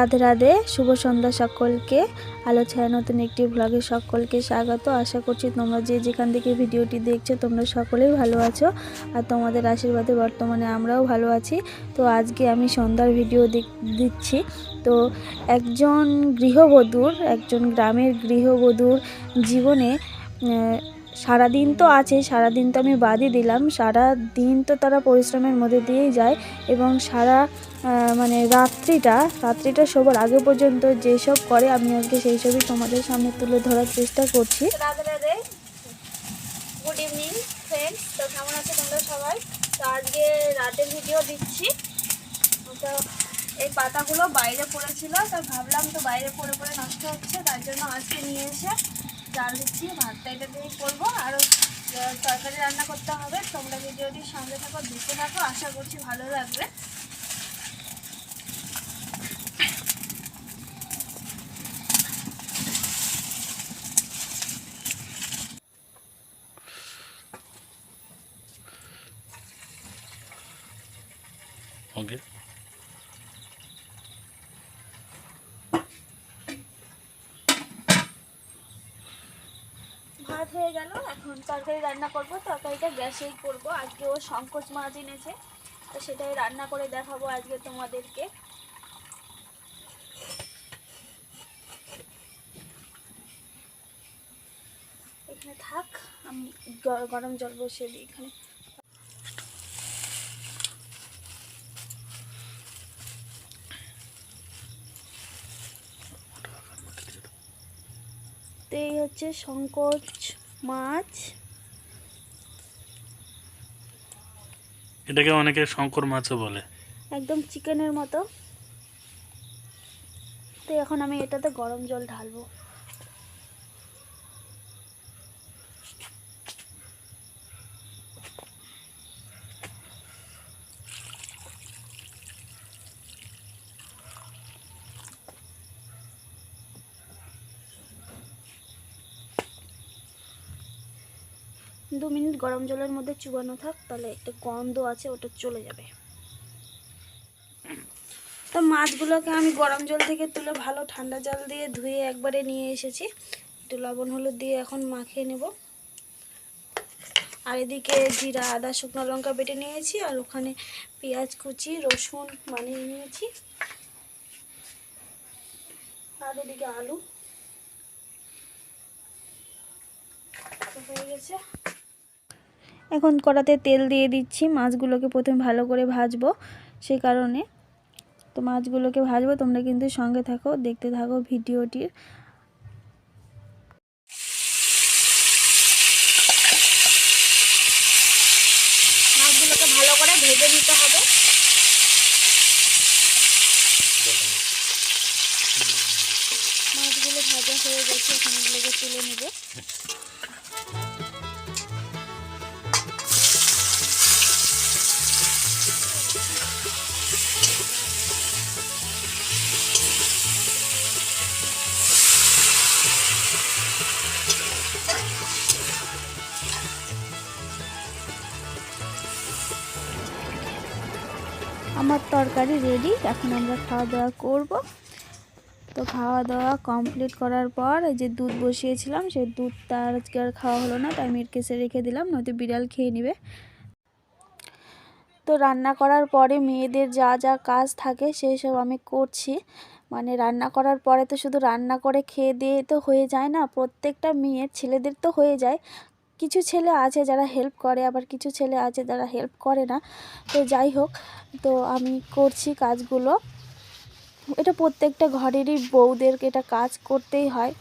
রাধে রাধে, শুভ সন্ধ্যা সকলকে। আলো ছায়া নতুন একটি ভ্লগে সকলকে স্বাগত। আশা করছি তোমরা যে যেখান থেকে ভিডিওটি দেখছ, তোমরা সকলেই ভালো আছো। আর তোমাদের আশীর্বাদে বর্তমানে আমরাও ভালো আছি। তো আজকে আমি সন্ধ্যার ভিডিও দিচ্ছি। তো একজন গৃহবধূর, একজন গ্রামের গৃহবধূর জীবনে সারাদিন তো আছে, সারাদিন তো আমি বাদই দিলাম। সারা দিন তো তারা পরিশ্রমের মধ্যে দিয়েই যায় এবং সারা মানে রাত্রিটা রাত্রিটা সবার আগে পর্যন্ত যেসব করে, আমি আজকে সেই সবই তোমাদের সামনে তুলে ধরার চেষ্টা করছি। গুড ইভিনিং ফ্রেন্ডস তো কেমন আছে তোমরা সবাই? তো আজকে রাতের ভিডিও দিচ্ছি। তো এই পাতাগুলো বাইরে পড়েছিল, তো ভাবলাম তো বাইরে পড়ে পড়ে নষ্ট হচ্ছে, তার জন্য আজকে নিয়ে এসে জাল দিচ্ছি, ভাতটা এটা দিয়েই করব। আর তরকারি রান্না করতে হবে। তোমরা ভিডিওটির সঙ্গে থাকো, দেখতে থাকো। আশা করছি ভালো লাগবে। ওকে ভাত হয়ে গেল, এখন তরকারি রান্না করব। তরকারিটা গ্যাসেই করব। আজকে ও সংকোচ মাছ এনেছে, তো সেটাই রান্না করে দেখাবো আজকে তোমাদেরকে। এখানে থাক, আমি গরম জল বসিয়ে দিই এখানে। তো এই হচ্ছে সংকোচ। মাছ। এটাকে অনেকে শঙ্কর মাছও বলে। একদম চিকেনের মতো। তো এখন আমি এটাতে গরম জল ঢালবো। দু মিনিট গরম জলের মধ্যে চুবানো থাক, তাহলে একটা গন্ধ আছে, ওটা চলে যাবে। তো মাছগুলোকে আমি গরম জল থেকে তুলে ভালো ঠান্ডা জল দিয়ে ধুয়ে একবারে নিয়ে এসেছি। একটু লবণ হলুদ দিয়ে এখন মাখিয়ে নেব। আর এদিকে জিরা, আদা, শুকনো লঙ্কা বেটে নিয়েছি, আর ওখানে পেঁয়াজ কুচি, রসুন বানিয়ে নিয়েছি। আর এদিকে আলু। হয়ে গেছে। এখন কড়াতে তেল দিয়ে দিচ্ছি। মাছগুলোকে প্রথমে ভালো করে ভাজবো। সেই কারণে তো মাছগুলোকে ভাজবো। তোমরা কিন্তু সঙ্গে থাকো, দেখতে থাকো ভিডিওটির। মাছগুলোকে ভালো করে ভেজে নিতে হবে। মাছগুলো ভাজা হয়ে গেছে, এখন তুলে নেবে। আমার তরকারি রেডি এখন আমরা খাওয়া দাওয়া করব। তো খাওয়া দাওয়া কমপ্লিট করার পর যে দুধ বসিয়েছিলাম, সেই দুধটা আজকে আর খাওয়া হলো না, তাই আমি কেসে রেখে দিলাম, নয়তো বিড়াল খেয়ে নেবে। তো রান্না করার পরে মেয়েদের যা যা কাজ থাকে, সেই সব আমি করছি। মানে রান্না করার পরে তো শুধু রান্না করে খেয়ে দিয়ে তো হয়ে যায় না, প্রত্যেকটা মেয়ের ছেলেদের তো হয়ে যায়। কিছু ছেলে আছে যারা হেল্প করে, আবার কিছু ছেলে আছে যারা হেল্প করে না। তো যাই হোক, তো আমি করছি কাজগুলো। এটা প্রত্যেকটা ঘরেরই বউদেরকে এটা কাজ করতেই হয়।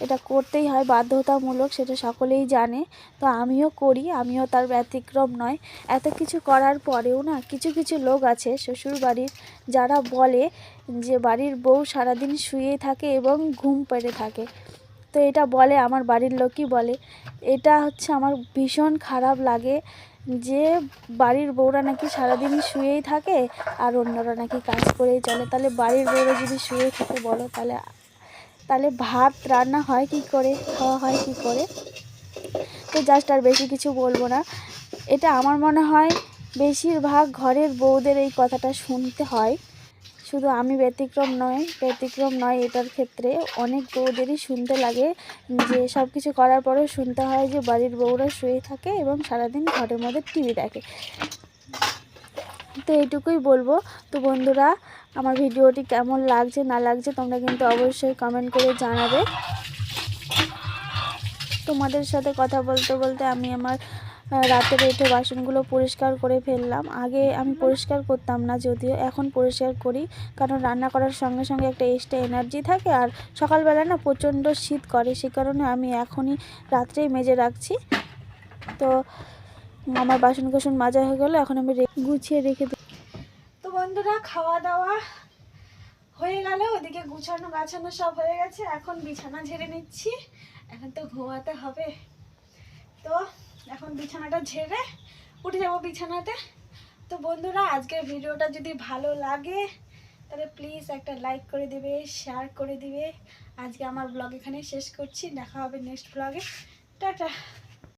এটা করতেই হয়, বাধ্যতামূলক, সেটা সকলেই জানে। তো আমিও করি, আমিও তার ব্যতিক্রম নয়। এত কিছু করার পরেও না কিছু কিছু লোক আছে শ্বশুর বাড়ির যারা বলে যে বাড়ির বউ সারাদিন শুয়ে থাকে এবং ঘুম পেড়ে থাকে। তো এটা বলে, আমার বাড়ির লোকই বলে। এটা হচ্ছে আমার ভীষণ খারাপ লাগে যে বাড়ির বউরা নাকি সারাদিন শুয়েই থাকে আর অন্যরা নাকি কাজ করেই চলে। তাহলে বাড়ির বউরা যদি শুয়ে থাকে বলো, তাহলে তাহলে ভাত রান্না হয় কি করে? খাওয়া হয় কি করে? তো জাস্ট আর বেশি কিছু বলব না। এটা আমার মনে হয় বেশিরভাগ ঘরের বউদের এই কথাটা শুনতে হয়। শুধু আমি ব্যতিক্রম নয় ব্যতিক্রম নয় এটার ক্ষেত্রে অনেক বউদেরই শুনতে লাগে যে সব কিছু করার পরেও শুনতে হয় যে বাড়ির বউরা শুয়ে থাকে এবং সারাদিন ঘরের মধ্যে টিভি দেখে। তো এইটুকুই বলব। তো বন্ধুরা, আমার ভিডিওটি কেমন লাগছে, না লাগছে তোমরা কিন্তু অবশ্যই কমেন্ট করে জানাবে। তোমাদের সাথে কথা বলতে বলতে আমি আমার রাতের উঠে বাসনগুলো পরিষ্কার করে ফেললাম। আগে আমি পরিষ্কার করতাম না, যদিও এখন পরিষ্কার করি, কারণ রান্না করার সঙ্গে সঙ্গে একটা এক্সট্রা এনার্জি থাকে আর সকালবেলা না প্রচণ্ড শীত করে, সে কারণে আমি এখনই রাত্রেই মেজে রাখছি। তো আমার বাসন কোসন মাজা হয়ে গেলো, এখন আমি গুছিয়ে রেখে তো বন্ধুরা খাওয়া দাওয়া হয়ে গেল, ওদিকে গুছানো গাছানো সব হয়ে গেছে, এখন বিছানা ঝেড়ে নিচ্ছি, এখন তো ঘুমাতে হবে। তো এখন বিছানাটা ঝেড়ে উঠে যাব বিছানাতে। তো বন্ধুরা, আজকের ভিডিওটা যদি ভালো লাগে, তাহলে প্লিজ একটা লাইক করে দিবে শেয়ার করে দিবে। আজকে আমার ব্লগ এখানে শেষ করছি। দেখা হবে নেক্সট ব্লগে টাটা।